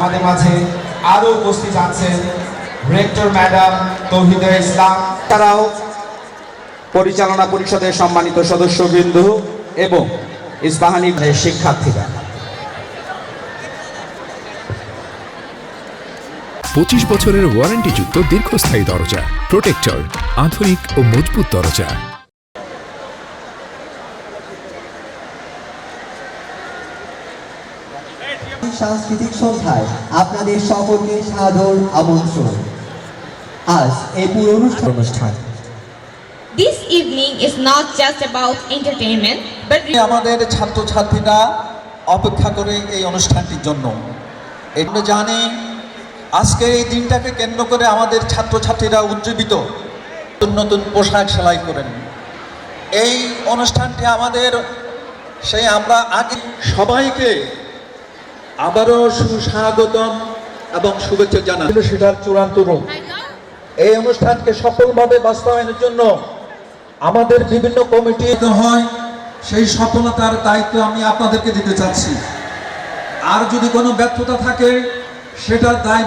আমাদের মাঝে আরও উপস্থিত আছেন রেক্টর ম্যাডাম তৌহিদা ইসলাম তারাও পরিচালনা পরিষদের সম্মানিত সদস্যবৃন্দ এবং ইস্পাহানি শিক্ষার্থীরা। পঁচিশ বছরের ওয়ারেন্টিযুক্ত দীর্ঘস্থায়ী দরজা প্রোটেক্টর আধুনিক ও মজবুত দরজা। সাংস্কৃতিক সন্ধ্যায় আপনাদের সকলকে সাদর আমন্ত্রণ। আজ এই পুরো অনুষ্ঠান অনুষ্ঠান। This evening is not just about entertainment, but আমাদের ছাত্রছাত্রীরা অপেক্ষা করে এই অনুষ্ঠানটির জন্য। এগুলো জানি আজকে এই দিনটাকে কেন্দ্র করে আমাদের ছাত্রছাত্রীরা উজ্জীবিত। নতুন নতুন পোশাক সেলাই করেন। এই অনুষ্ঠানটি আমাদের সেই আমরা আগে সবাইকে আবারও সুস্বাগতম এবং শুভেচ্ছা জানাই সেটার চূড়ান্ত রূপ। এই অনুষ্ঠানকে সফলভাবে বাস্তবায়নের জন্য আমাদের বিভিন্ন কমিটি হয় সেই সফলতার দায়িত্ব আমি আপনাদেরকে দিতে চাচ্ছি। আর যদি কোনো ব্যর্থতা থাকে সেটার দায়